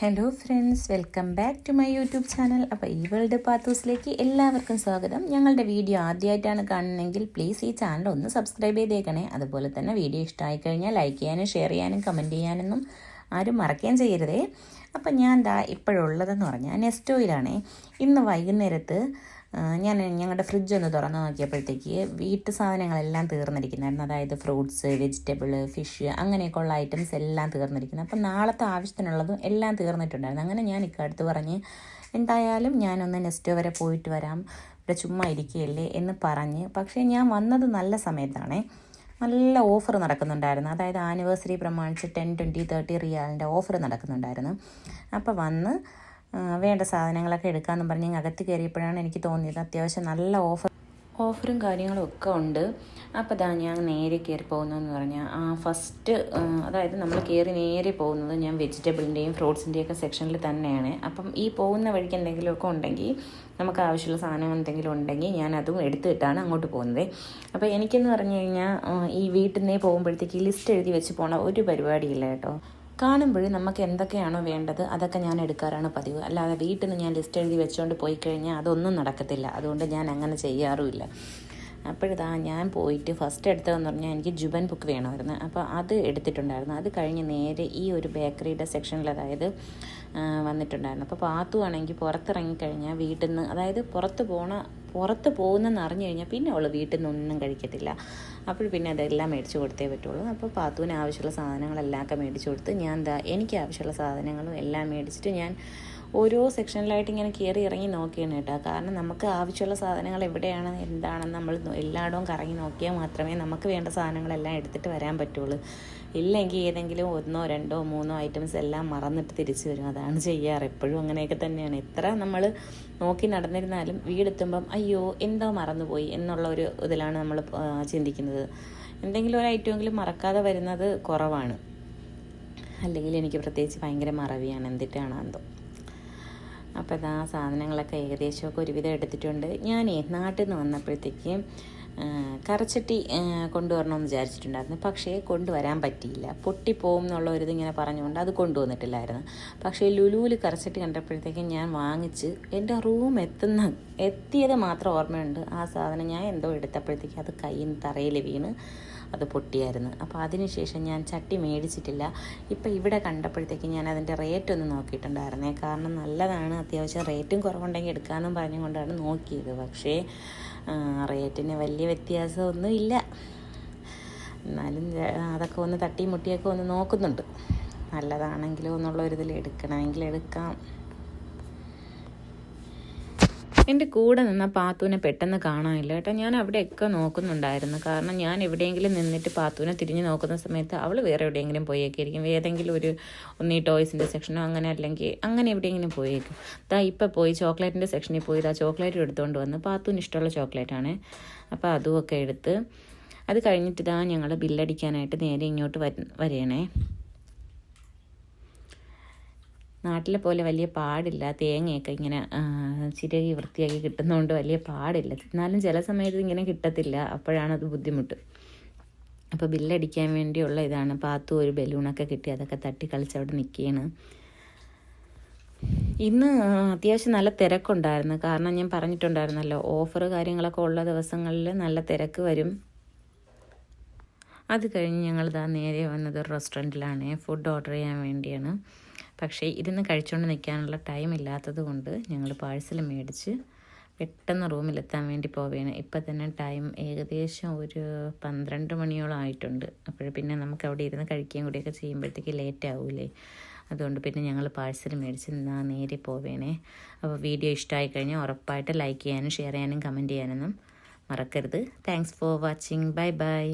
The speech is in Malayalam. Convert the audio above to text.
Hello friends welcome back to my YouTube channel അപ്പോൾ ഈ വേൾഡ് പാത്തൂസിലേക്ക് എല്ലാവർക്കും സ്വാഗതം. ഞങ്ങളുടെ വീഡിയോ ആദ്യമായിട്ടാണ് കാണുന്നതെങ്കിൽ പ്ലീസ് ഈ ചാനൽ ഒന്ന് സബ്സ്ക്രൈബ് ചെയ്തേക്കണേ. അതുപോലെ തന്നെ വീഡിയോ ഇഷ്ടമായി കഴിഞ്ഞാൽ ലൈക്ക് ചെയ്യാനും ഷെയർ ചെയ്യാനും കമന്റ് ചെയ്യാനൊന്നും ആരും മറക്കുകയും ചെയ്യരുതേ. അപ്പം ഞാൻ ദാ ഇപ്പോഴുള്ളതെന്ന് പറഞ്ഞാൽ നെസ്റ്റോയിലാണേ ഇന്ന് വൈകുന്നേരത്ത് ഞാൻ ഞങ്ങളുടെ ഫ്രിഡ്ജ് ഒന്ന് തുറന്ന് നോക്കിയപ്പോഴത്തേക്ക് വീട്ടു സാധനങ്ങളെല്ലാം തീർന്നിരിക്കുന്നായിരുന്നു. അതായത് ഫ്രൂട്ട്സ് വെജിറ്റബിൾ ഫിഷ് അങ്ങനെയൊക്കെ ഉള്ള ഐറ്റംസ് എല്ലാം തീർന്നിരിക്കുന്നു. അപ്പം നാളത്തെ ആവശ്യത്തിനുള്ളതും എല്ലാം തീർന്നിട്ടുണ്ടായിരുന്നു. അങ്ങനെ ഞാൻ ഇക്കടുത്ത് പറഞ്ഞ് എന്തായാലും ഞാനൊന്ന് നെക്സ്റ്റ് വരെ പോയിട്ട് വരാം. ഇവിടെ ചുമ്മാ ഇരിക്കുകയല്ലേ? എന്ന് പറഞ്ഞ്. പക്ഷേ ഞാൻ വന്നത് നല്ല സമയത്താണേ. നല്ല ഓഫർ നടക്കുന്നുണ്ടായിരുന്നു. അതായത് ആനിവേഴ്സറി പ്രമാണിച്ച് ടെൻ ട്വന്റി തേർട്ടി റിയാലിന്റെ ഓഫർ നടക്കുന്നുണ്ടായിരുന്നു. അപ്പോൾ വന്ന് വേണ്ട സാധനങ്ങളൊക്കെ എടുക്കാമെന്ന് പറഞ്ഞ് അകത്ത് കയറിയപ്പോഴാണ് എനിക്ക് തോന്നിയത് അത്യാവശ്യം നല്ല ഓഫർ ഓഫറും കാര്യങ്ങളും ഒക്കെ ഉണ്ട്. അപ്പോൾ ഇതാ ഞാൻ നേരെ കയറി പോകുന്നതെന്ന് പറഞ്ഞാൽ ആ ഫസ്റ്റ് അതായത് നമ്മൾ കയറി നേരെ പോകുന്നത് ഞാൻ വെജിറ്റബിളിന്റെയും ഫ്രൂട്ട്സിന്റെയും ഒക്കെ സെക്ഷനിൽ തന്നെയാണ്. അപ്പം ഈ പോകുന്ന വഴിക്ക് എന്തെങ്കിലുമൊക്കെ ഉണ്ടെങ്കിൽ നമുക്ക് ആവശ്യമുള്ള സാധനം എന്തെങ്കിലും ഉണ്ടെങ്കിൽ ഞാൻ അതും എടുത്തിട്ടാണ് അങ്ങോട്ട് പോകുന്നത്. അപ്പോൾ എനിക്കെന്ന് പറഞ്ഞു കഴിഞ്ഞാൽ ഈ വീട്ടിൽ നിന്നേ പോകുമ്പോഴത്തേക്ക് ലിസ്റ്റ് എഴുതി വെച്ച് പോണ ഒരു പരിപാടിയില്ല കേട്ടോ. കാണുമ്പോഴും നമുക്ക് എന്തൊക്കെയാണോ വേണ്ടത് അതൊക്കെ ഞാൻ എടുക്കാറാണ് പതിവ്. അല്ലാതെ വീട്ടിൽ നിന്ന് ഞാൻ ലിസ്റ്റ് എഴുതി വെച്ചുകൊണ്ട് പോയി കഴിഞ്ഞാൽ അതൊന്നും നടക്കത്തില്ല. അതുകൊണ്ട് ഞാൻ അങ്ങനെ ചെയ്യാറുമില്ല. അപ്പോഴിതാ ഞാൻ പോയിട്ട് ഫസ്റ്റ് എടുത്തതെന്ന് പറഞ്ഞാൽ എനിക്ക് ജുബൻ ബുക്ക് വേണമായിരുന്നു. അപ്പോൾ അത് എടുത്തിട്ടുണ്ടായിരുന്നു. അത് കഴിഞ്ഞ് നേരെ ഈ ഒരു ബേക്കറിയുടെ സെക്ഷനിൽ അതായത് വന്നിട്ടുണ്ടായിരുന്നു. അപ്പോൾ പാത്തു ആണെങ്കിൽ പുറത്തിറങ്ങിക്കഴിഞ്ഞാൽ വീട്ടിൽ നിന്ന് അതായത് പുറത്ത് പോണ പുറത്ത് പോകുന്നെന്ന് അറിഞ്ഞു കഴിഞ്ഞാൽ പിന്നെ അവൾ വീട്ടിൽ നിന്നൊന്നും കഴിക്കത്തില്ല. അപ്പോൾ പിന്നെ അതെല്ലാം മേടിച്ചു കൊടുത്തേ പറ്റുള്ളൂ. അപ്പോൾ പാത്തുവിന് ആവശ്യമുള്ള സാധനങ്ങളെല്ലാം ഒക്കെ മേടിച്ചു കൊടുത്ത് ഞാൻ എന്താ എനിക്ക് ആവശ്യമുള്ള സാധനങ്ങളും എല്ലാം മേടിച്ചിട്ട് ഞാൻ ഓരോ സെക്ഷനിലായിട്ട് ഇങ്ങനെ കയറി ഇറങ്ങി നോക്കിയാണ് കേട്ടോ. കാരണം നമുക്ക് ആവശ്യമുള്ള സാധനങ്ങൾ എവിടെയാണ് എന്താണെന്ന് നമ്മൾ എല്ലായിടവും കറങ്ങി നോക്കിയാൽ മാത്രമേ നമുക്ക് വേണ്ട സാധനങ്ങളെല്ലാം എടുത്തിട്ട് വരാൻ പറ്റുള്ളൂ. ഇല്ലെങ്കിൽ ഏതെങ്കിലും ഒന്നോ രണ്ടോ മൂന്നോ ഐറ്റംസ് എല്ലാം മറന്നിട്ട് തിരിച്ചു വരും. അതാണ് ചെയ്യാറ്. എപ്പോഴും അങ്ങനെയൊക്കെ തന്നെയാണ്. എത്ര നമ്മൾ നോക്കി നടന്നിരുന്നാലും വീടെത്തുമ്പം അയ്യോ എന്തോ മറന്നുപോയി എന്നുള്ള ഒരു ഇതിലാണ് നമ്മൾ ചിന്തിക്കുന്നത്. എന്തെങ്കിലും ഒരു ഐറ്റമെങ്കിലും മറക്കാതെ വരുന്നത് കുറവാണ്. അല്ലെങ്കിൽ എനിക്ക് പ്രത്യേകിച്ച് ഭയങ്കര മറവിയാണ്. എന്തിട്ടാണ് എന്തോ അപ്പോൾ ഇതാ സാധനങ്ങളൊക്കെ ഏകദേശമൊക്കെ ഒരുവിധം എടുത്തിട്ടുണ്ട്. ഞാനേ നാട്ടിൽ നിന്ന് വന്നപ്പോഴത്തേക്ക് കറച്ചട്ടി കൊണ്ടുവരണമെന്ന് വിചാരിച്ചിട്ടുണ്ടായിരുന്നു. പക്ഷേ കൊണ്ടുവരാൻ പറ്റിയില്ല. പൊട്ടിപ്പോവും എന്നുള്ള ഒരു ഇതിങ്ങനെ പറഞ്ഞുകൊണ്ട് അത് കൊണ്ടുവന്നിട്ടില്ലായിരുന്നു. പക്ഷേ ലുലുവിൽ കറച്ചട്ടി കണ്ടപ്പോഴത്തേക്കും ഞാൻ വാങ്ങിച്ച് എന്റെ റൂം എത്തുന്ന എത്തിയത് മാത്രം ഓർമ്മയുണ്ട്. ആ സാധനം ഞാൻ എന്തോ എടുത്തപ്പോഴത്തേക്ക് അത് കയ്യിൽ നിന്ന് തറയിൽ വീണ് അത് പൊട്ടിയായിരുന്നു. അപ്പോൾ അതിനുശേഷം ഞാൻ ചട്ടി മേടിച്ചിട്ടില്ല. ഇപ്പം ഇവിടെ കണ്ടപ്പോഴത്തേക്ക് ഞാൻ അതിന്റെ റേറ്റ് ഒന്ന് നോക്കിയിട്ടുണ്ടായിരുന്നേ. കാരണം നല്ലതാണ്. അത്യാവശ്യം റേറ്റും കുറവുണ്ടെങ്കിൽ എടുക്കാമെന്നും പറഞ്ഞുകൊണ്ടാണ് നോക്കിയത്. പക്ഷേ റേറ്റിന് വലിയ വ്യത്യാസമൊന്നും ഇല്ല. എന്നാലും അതൊക്കെ ഒന്ന് തട്ടിയും മുട്ടിയൊക്കെ ഒന്ന് നോക്കുന്നുണ്ട്. നല്ലതാണെങ്കിലോ എന്നുള്ള ഒരു ഇതിൽ എടുക്കണമെങ്കിൽ എടുക്കാം. എന്റെ കൂടെ നിന്ന പാത്തുവിനെ പെട്ടെന്ന് കാണാനില്ല കേട്ടോ. ഞാൻ അവിടെയൊക്കെ നോക്കുന്നുണ്ടായിരുന്നു. കാരണം ഞാൻ എവിടെയെങ്കിലും നിന്നിട്ട് പാത്തുവിനെ തിരിഞ്ഞ് നോക്കുന്ന സമയത്ത് അവൾ വേറെ എവിടെയെങ്കിലും പോയേക്കായിരിക്കും. ഏതെങ്കിലും ഒരു ഒന്നീ ടോയ്സിന്റെ സെക്ഷനോ അങ്ങനെ അല്ലെങ്കിൽ അങ്ങനെ എവിടെയെങ്കിലും പോയേക്കും. ദാ ഇപ്പം പോയി ചോക്ലേറ്റിന്റെ സെക്ഷനിൽ പോയി. ദാ ചോക്ലേറ്റ് എടുത്തുകൊണ്ട് വന്ന് പാത്തുവിന് ഇഷ്ടമുള്ള ചോക്ലേറ്റാണ്. അപ്പോൾ അതുമൊക്കെ എടുത്ത് അത് കഴിഞ്ഞിട്ട് ഇതാ ഞങ്ങൾ ബില്ലടിക്കാനായിട്ട് നേരെ ഇങ്ങോട്ട് വര നാട്ടിലെ പോലെ വലിയ പാടില്ല. തേങ്ങയൊക്കെ ഇങ്ങനെ ചിരകി വൃത്തിയാക്കി കിട്ടുന്നതുകൊണ്ട് വലിയ പാടില്ല. എന്നാലും ചില സമയത്ത് ഇങ്ങനെ കിട്ടത്തില്ല. അപ്പോഴാണ് അത് ബുദ്ധിമുട്ട്. അപ്പോൾ ബില്ലടിക്കാൻ വേണ്ടിയുള്ള ഇതാണ്. പാത്തു ഒരു ബലൂണൊക്കെ കിട്ടി. അതൊക്കെ തട്ടി കളിച്ച് അവിടെ നിൽക്കുകയാണ് ഇന്ന് അത്യാവശ്യം നല്ല തിരക്കുണ്ടായിരുന്നു. കാരണം ഞാൻ പറഞ്ഞിട്ടുണ്ടായിരുന്നല്ലോ ഓഫർ കാര്യങ്ങളൊക്കെ ഉള്ള ദിവസങ്ങളിൽ നല്ല തിരക്ക് വരും. അത് കഴിഞ്ഞ് ഞങ്ങൾ ഇതാ നേരെ വന്നത് റെസ്റ്റോറന്റിലാണ്. ഫുഡ് ഓർഡർ ചെയ്യാൻ വേണ്ടിയാണ്. പക്ഷേ ഇരുന്ന് കഴിച്ചുകൊണ്ട് നിൽക്കാനുള്ള ടൈം ഇല്ലാത്തത് കൊണ്ട് ഞങ്ങൾ പാഴ്സൽ മേടിച്ച് പെട്ടെന്ന് റൂമിലെത്താൻ വേണ്ടി പോവുകയാണ് ഇപ്പം തന്നെ ടൈം ഏകദേശം ഒരു പന്ത്രണ്ട് മണിയോളം ആയിട്ടുണ്ട്. അപ്പോൾ പിന്നെ നമുക്ക് അവിടെ ഇരുന്ന് കഴിക്കുകയും കൂടിയൊക്കെ ചെയ്യുമ്പോഴത്തേക്ക് ലേറ്റ് ആവൂലേ? അതുകൊണ്ട് പിന്നെ ഞങ്ങൾ പാഴ്സൽ മേടിച്ച് നിന്നാ നേരെ പോവേണേ. അപ്പോൾ വീഡിയോ ഇഷ്ടമായി കഴിഞ്ഞാൽ ഉറപ്പായിട്ട് ലൈക്ക് ചെയ്യാനും ഷെയർ ചെയ്യാനും കമന്റ് ചെയ്യാനൊന്നും മറക്കരുത്. Thanks for watching bye bye